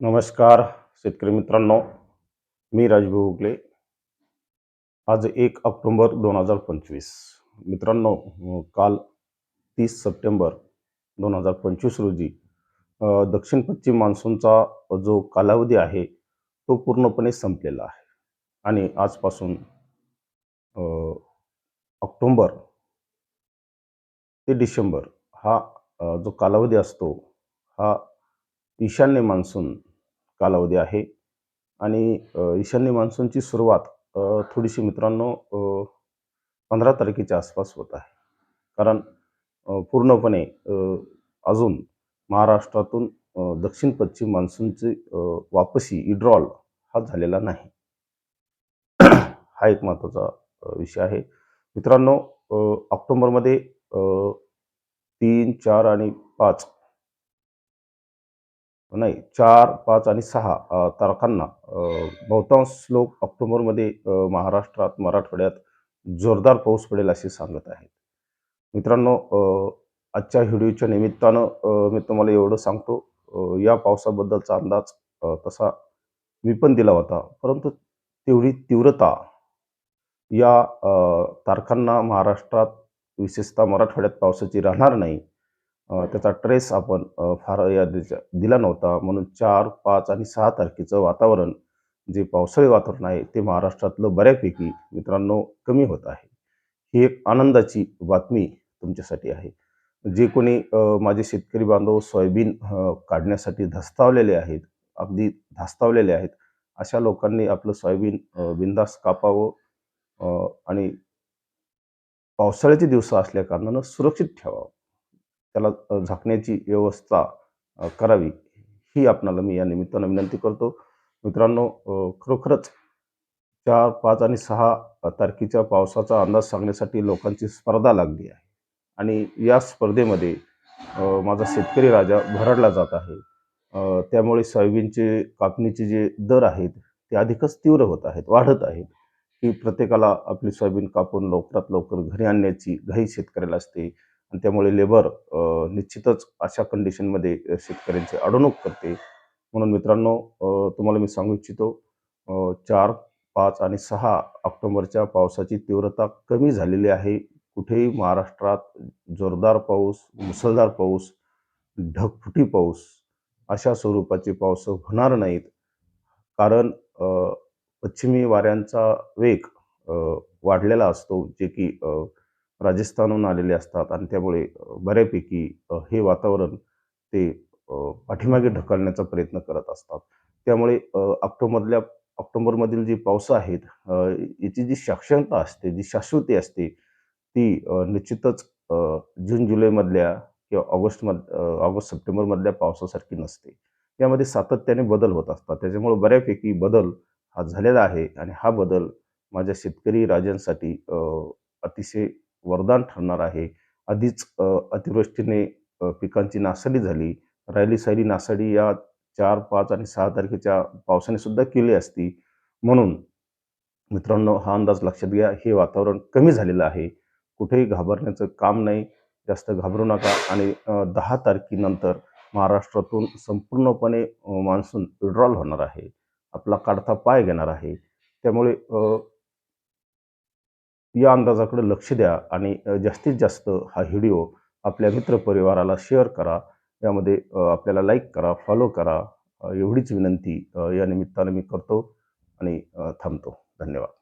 नमस्कार शेतकरी मित्रांनो. मी राजभाऊ उगले. आज एक ऑक्टोंबर दोन हजार पंचवीस. मित्रांनो काल तीस सप्टेंबर दोन हजार पंचवीस रोजी दक्षिण पश्चिम मान्सूनचा जो कालावधी आहे तो पूर्णपणे संपलेला आहे. आणि आजपासून ऑक्टोंबर ते डिसेंबर हा जो कालावधी असतो हा ईशान्य मान्सून कालावधी आहे. आणि ईशान्य मान्सूनची सुरुवात थोडीशी मित्रांनो पंधरा तारखेच्या आसपास होत आहे. कारण पूर्णपणे अजून महाराष्ट्रातून दक्षिण पश्चिम मान्सूनची वापसी इड्रॉल हा झालेला नाही. हा एक महत्त्वाचा विषय आहे. मित्रांनो ऑक्टोबरमध्ये तीन चार आणि पाच नाही चार पाच आणि सहा तारखांना बहुतांश लोक ऑक्टोबरमध्ये महाराष्ट्रात मराठवाड्यात जोरदार पाऊस पडेल असे सांगत आहेत. मित्रांनो आजच्या व्हिडिओच्या निमित्तानं मी तुम्हाला एवढं सांगतो या पावसाबद्दलचा अंदाज तसा मी पण दिला होता. परंतु तेवढी तीव्रता या तारखांना महाराष्ट्रात विशेषतः मराठवाड्यात पावसाची राहणार नाही. त्याचा ट्रेस आपण फार या दिला नव्हता. म्हणून चार पाच आणि सहा तारखेचं वातावरण जे पावसाळी वातावरण आहे ते महाराष्ट्रातलं बऱ्यापैकी मित्रांनो कमी होत आहे. ही एक आनंदाची बातमी तुमच्यासाठी आहे. जे कोणी माझे शेतकरी बांधव सोयाबीन काढण्यासाठी धस्तावलेले आहेत अगदी धास्तावलेले आहेत अशा लोकांनी आपलं सोयाबीन बिंदास कापावं आणि पावसाळ्याचे दिवस असल्या कारणानं सुरक्षित ठेवावं. त्याला झाकण्याची व्यवस्था करावी ही आपणाला मी या निमित्तानं विनंती करतो. मित्रांनो खरोखरच चार पाच आणि सहा तारखेच्या पावसाचा अंदाज सांगण्यासाठी लोकांची स्पर्धा लागली आहे. आणि या स्पर्धेमध्ये माझा शेतकरी राजा भरडला जात आहे. त्यामुळे सोयाबीनचे कापणीचे जे दर आहेत ते अधिकच तीव्र होत आहेत वाढत आहेत. की प्रत्येकाला आपली सोयाबीन कापून लवकरात लवकर घरी आणण्याची घाई शेतकऱ्याला असते. आणि त्यामुळे लेबर निश्चितच अशा कंडिशनमध्ये शेतकऱ्यांची अडवणूक करते. म्हणून मित्रांनो तुम्हाला मी सांगू इच्छितो चार पाच आणि सहा ऑक्टोबरच्या पावसाची तीव्रता कमी झालेली आहे. कुठेही महाराष्ट्रात जोरदार पाऊस मुसळधार पाऊस ढगफुटी पाऊस अशा स्वरूपाचे पाऊस होणार नाहीत. कारण पश्चिमी वाऱ्यांचा वेग वाढलेला असतो जे की राजस्थानहून आलेले असतात आणि त्यामुळे बऱ्यापैकी हे वातावरण ते पाठीमागे ढकलण्याचा प्रयत्न करत असतात. त्यामुळे ऑक्टोबरमधल्या ऑक्टोबरमधील जी पावसं आहेत याची जी साक्षरता असते जी शाश्वती असते ती निश्चितच जून जुलैमधल्या किंवा ऑगस्टमध ऑगस्ट सप्टेंबरमधल्या पावसासारखी नसते. यामध्ये सातत्याने बदल होत असतात. त्याच्यामुळे बऱ्यापैकी बदल हा झालेला आहे आणि हा बदल माझ्या शेतकरी राजांसाठी अतिशय वरदान ठरणार आहे. आधीच अतिवृष्टीने पिकांची नासाडी झाली. राहिली सायली नासाडी या चार पाच आणि सहा तारखेच्या पावसाने सुद्धा केली असती. म्हणून मित्रांनो हा अंदाज लक्षात घ्या. हे वातावरण कमी झालेलं आहे. कुठेही घाबरण्याचं काम नाही. जास्त घाबरू नका. आणि दहा तारखेनंतर महाराष्ट्रातून संपूर्णपणे मान्सून विड्रॉल होणार आहे. आपला काढता पाय घेणार आहे. त्यामुळे या अंदाजाकडे लक्ष द्या आणि जास्तीत जास्त हा व्हिडिओ आपल्या मित्रपरिवाराला शेअर करा. यामध्ये आपल्याला लाईक करा फॉलो करा. एवढीच विनंती या निमित्तानं मी करतो आणि थांबतो. धन्यवाद.